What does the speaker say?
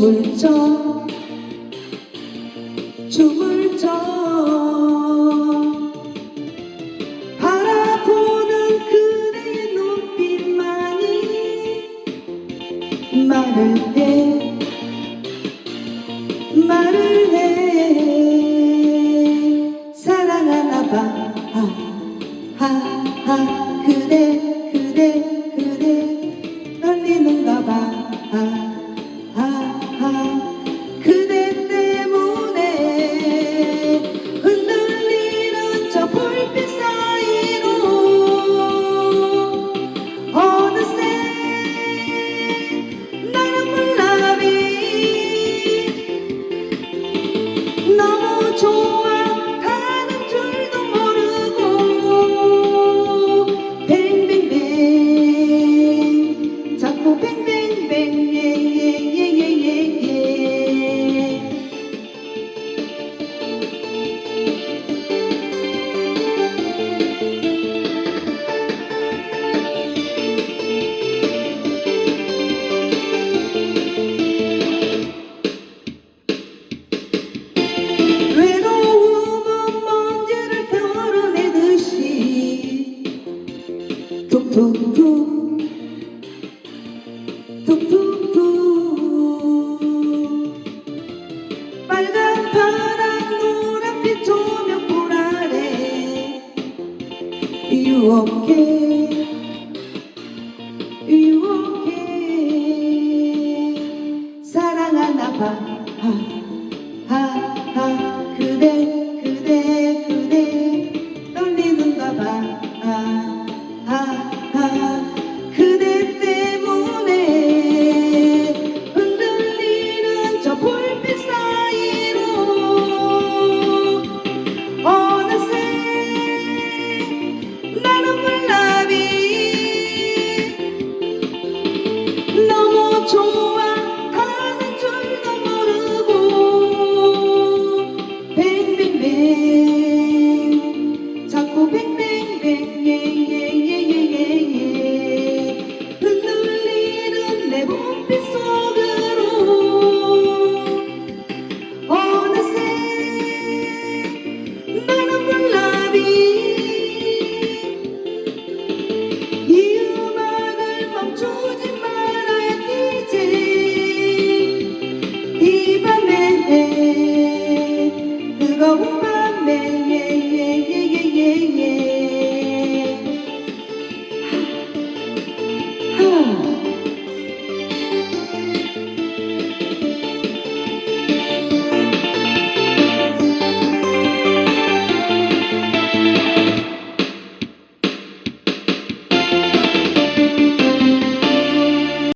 춤을 춰 춤을 춰 바라보는 그대 눈빛만이 말을 해 말을 해. 사랑하나 봐. 하하 그대 그대 그대. 떨리는가 봐. 툭툭툭. 툭툭툭 빨간 파란 노란빛 조명불 아래 유혹해. 유혹해. 사랑하나 봐. 그대 chung